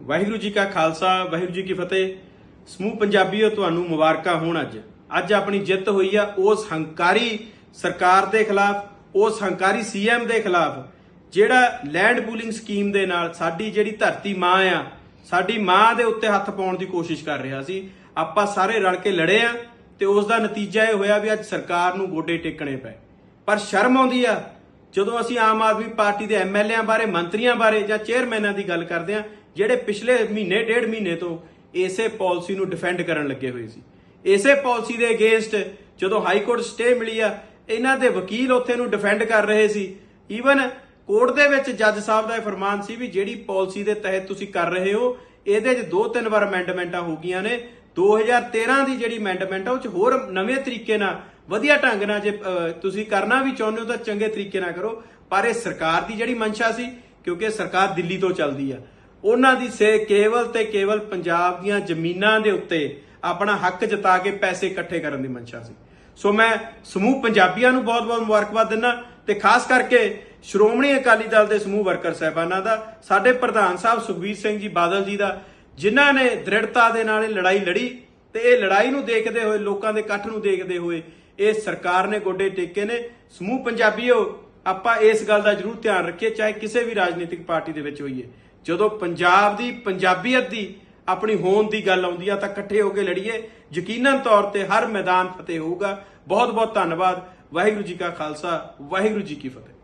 ਵਾਹਿਗੁਰੂ ਜੀ ਕਾ ਖਾਲਸਾ, ਵਾਹਿਗੁਰੂ ਜੀ ਕੀ ਫਤਿਹ। ਸਮੂਹ ਪੰਜਾਬੀਓ, ਤੁਹਾਨੂੰ ਮੁਬਾਰਕਾਂ ਹੋਣ ਅੱਜ। ਅੱਜ ਆਪਣੀ ਜਿੱਤ ਹੋਈ ਆ, ਉਸ ਹੰਕਾਰੀ ਸਰਕਾਰ ਦੇ ਖਿਲਾਫ, ਉਸ ਹੰਕਾਰੀ ਸੀਐਮ ਦੇ ਖਿਲਾਫ, ਜਿਹੜਾ ਲੈਂਡ ਪੂਲਿੰਗ ਸਕੀਮ ਦੇ ਨਾਲ ਸਾਡੀ ਜਿਹੜੀ ਧਰਤੀ ਮਾਂ ਆ, ਸਾਡੀ ਮਾਂ ਦੇ ਉੱਤੇ ਹੱਥ ਪਾਉਣ ਦੀ ਕੋਸ਼ਿਸ਼ ਕਰ ਰਿਹਾ ਸੀ। ਆਪਾਂ ਸਾਰੇ ਰਲ ਕੇ ਲੜੇ ਆ ਤੇ ਉਸ ਦਾ ਨਤੀਜਾ ਇਹ ਹੋਇਆ ਵੀ ਅੱਜ ਸਰਕਾਰ ਨੂੰ ਗੋਡੇ ਟੇਕਣੇ ਪਏ। ਪਰ ਸ਼ਰਮ ਆਉਂਦੀ ਆ, ਜਦੋਂ ਅਸੀਂ ਆਮ ਆਦਮੀ ਪਾਰਟੀ ਦੇ ਐਮਐਲਏਆਂ ਬਾਰੇ, ਮੰਤਰੀਆਂ ਬਾਰੇ ਜਾਂ ਚੇਅਰਮੈਨਾਂ ਦੀ ਗੱਲ ਕਰਦੇ ਆ ਜਿਹੜੇ ਪਿਛਲੇ ਮਹੀਨੇ, ਡੇਢ ਮਹੀਨੇ ਤੋਂ ਇਸੇ ਪਾਲਿਸੀ ਨੂੰ ਡਿਫੈਂਡ ਕਰਨ ਲੱਗੇ ਹੋਏ ਸੀ। ਇਸੇ ਪਾਲਿਸੀ ਦੇ ਅਗੇਂਸਟ ਜਦੋਂ ਹਾਈ ਕੋਰਟ ਸਟੇ ਮਿਲੀ ਆ, ਇਹਨਾਂ ਦੇ ਵਕੀਲ ਉੱਥੇ ਨੂੰ ਡਿਫੈਂਡ ਕਰ ਰਹੇ ਸੀ। ਈਵਨ ਕੋਰਟ ਦੇ ਵਿੱਚ ਜੱਜ ਸਾਹਿਬ ਦਾ ਇਹ ਫਰਮਾਨ ਸੀ ਵੀ ਜਿਹੜੀ ਪਾਲਿਸੀ ਦੇ ਤਹਿਤ ਤੁਸੀਂ ਕਰ ਰਹੇ ਹੋ, ਇਹਦੇ 'ਚ ਦੋ ਤਿੰਨ ਵਾਰ ਅਮੈਂਡਮੈਂਟਾਂ ਹੋ ਗਈਆਂ ਨੇ। 2013 ਦੀ ਜਿਹੜੀ ਅਮੈਂਡਮੈਂਟ ਆ, ਉਹ 'ਚ ਹੋਰ ਨਵੇਂ ਤਰੀਕੇ ਨਾਲ, ਵਧੀਆ ਢੰਗ ਨਾਲ ਜੇ ਤੁਸੀਂ ਕਰਨਾ ਵੀ ਚਾਹੁੰਦੇ ਹੋ ਤਾਂ ਚੰਗੇ ਤਰੀਕੇ ਨਾਲ ਕਰੋ। ਪਰ ਇਹ ਸਰਕਾਰ ਦੀ ਜਿਹੜੀ ਮਨਸ਼ਾ ਸੀ, ਕਿਉਂਕਿ ਸਰਕਾਰ ਦਿੱਲੀ ਤੋਂ ਚੱਲਦੀ ਆ। ਉਹਨਾਂ ਦੀ ਸੇ ਕੇਵਲ ਤੇ ਕੇਵਲ ਪੰਜਾਬ ਦੀਆਂ ਜ਼ਮੀਨਾਂ ਦੇ ਉੱਤੇ ਆਪਣਾ ਹੱਕ ਜਤਾ ਕੇ ਪੈਸੇ ਇਕੱਠੇ ਕਰਨ ਦੀ ਮਨਸ਼ਾ ਸੀ। ਸੋ ਮੈਂ ਸਮੂਹ ਪੰਜਾਬੀਆਂ ਨੂੰ ਬਹੁਤ-ਬਹੁਤ ਮੁਬਾਰਕਬਾਦ ਦਿੰਦਾ ਤੇ ਖਾਸ ਕਰਕੇ ਸ਼੍ਰੋਮਣੀ ਅਕਾਲੀ ਦਲ ਦੇ ਸਮੂਹ ਵਰਕਰ ਸਹਿਬਾਨਾਂ ਦਾ, ਸਾਡੇ ਪ੍ਰਧਾਨ ਸਾਹਿਬ ਸੁਖਬੀਰ ਸਿੰਘ ਜੀ ਬਾਦਲ ਜੀ ਦਾ, ਜਿਨ੍ਹਾਂ ਨੇ ਦ੍ਰਿੜਤਾ ਦੇ ਨਾਲ ਇਹ ਲੜਾਈ ਲੜੀ ਤੇ ਇਹ ਲੜਾਈ ਨੂੰ ਦੇਖਦੇ ਹੋਏ, ਲੋਕਾਂ ਦੇ ਇਕੱਠ ਨੂੰ ਦੇਖਦੇ ਹੋਏ ਇਹ ਸਰਕਾਰ ਨੇ ਗੋਡੇ ਟੇਕੇ ਨੇ। ਸਮੂਹ ਪੰਜਾਬੀਓ, ਆਪਾਂ ਇਸ ਗੱਲ ਦਾ ਜ਼ਰੂਰ ਧਿਆਨ ਰੱਖੀਏ, ਚਾਹੇ ਕਿਸੇ ਵੀ ਰਾਜਨੀਤਿਕ ਪਾਰਟੀ ਦੇ ਵਿੱਚ ਹੋਈਏ। ਜਦੋਂ ਪੰਜਾਬ ਦੀ ਪੰਜਾਬੀਅਤ ਦੀ ਆਪਣੀ ਹੋਂਦ ਦੀ ਗੱਲ ਆਉਂਦੀ ਆ ਤਾਂ ਇਕੱਠੇ ਹੋ ਕੇ ਲੜੀਏ। ਯਕੀਨਨ ਤੌਰ ਤੇ ਹਰ ਮੈਦਾਨ ਫਤਿਹ ਹੋਊਗਾ। ਬਹੁਤ ਬਹੁਤ ਧੰਨਵਾਦ। ਵਾਹਿਗੁਰੂ ਜੀ ਕਾ ਖਾਲਸਾ, ਵਾਹਿਗੁਰੂ ਜੀ ਕੀ ਫਤਿਹ।